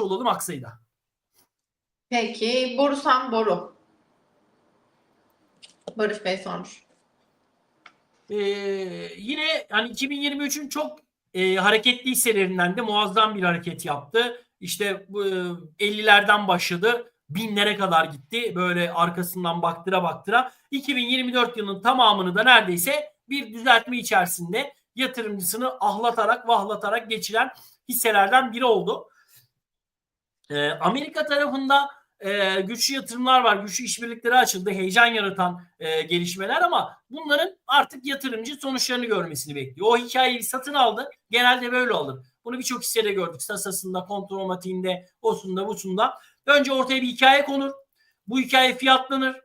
olalım Aksa'yı Peki Borusan Boru. Barış Bey sormuş. Ee, yine hani 2023'ün çok e, hareketli hisselerinden de muazzam bir hareket yaptı. İşte bu e, 50'lerden başladı. Binlere kadar gitti. Böyle arkasından baktıra baktıra. 2024 yılının tamamını da neredeyse bir düzeltme içerisinde yatırımcısını ahlatarak vahlatarak geçiren hisselerden biri oldu. Ee, Amerika tarafında e, güçlü yatırımlar var, güçlü işbirlikleri açıldı, heyecan yaratan e, gelişmeler ama bunların artık yatırımcı sonuçlarını görmesini bekliyor. O hikayeyi satın aldı, genelde böyle olur. Bunu birçok hissede gördük. Sasasında, kontrolmatiğinde, osunda, busunda. Önce ortaya bir hikaye konur. Bu hikaye fiyatlanır.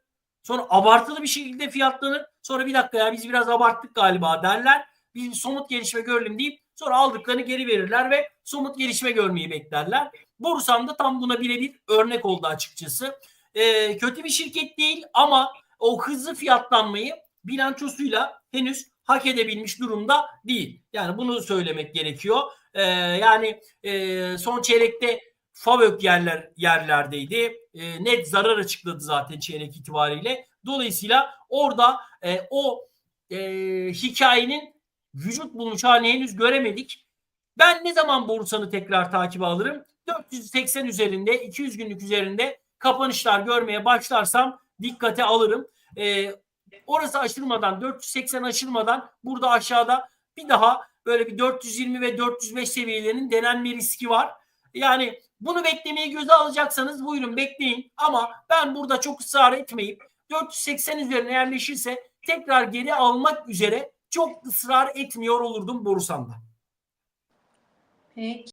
Sonra abartılı bir şekilde fiyatlanır. Sonra bir dakika ya biz biraz abarttık galiba derler. Biz bir somut gelişme görelim deyip sonra aldıklarını geri verirler ve somut gelişme görmeyi beklerler. Borusan da tam buna birebir örnek oldu açıkçası. Ee, kötü bir şirket değil ama o hızlı fiyatlanmayı bilançosuyla henüz hak edebilmiş durumda değil. Yani bunu söylemek gerekiyor. Ee, yani e, son çeyrekte FAVÖK yerler yerlerdeydi. E, net zarar açıkladı zaten çeyrek itibariyle. Dolayısıyla orada e, o e, hikayenin vücut bulmuş halini henüz göremedik. Ben ne zaman borsanı tekrar takibe alırım? 480 üzerinde, 200 günlük üzerinde kapanışlar görmeye başlarsam dikkate alırım. E, orası aşılmadan, 480 aşılmadan burada aşağıda bir daha böyle bir 420 ve 405 seviyelerinin denenme riski var. Yani bunu beklemeyi göze alacaksanız buyurun bekleyin. Ama ben burada çok ısrar etmeyip 480 üzerine yerleşirse tekrar geri almak üzere çok ısrar etmiyor olurdum borsanda. Peki.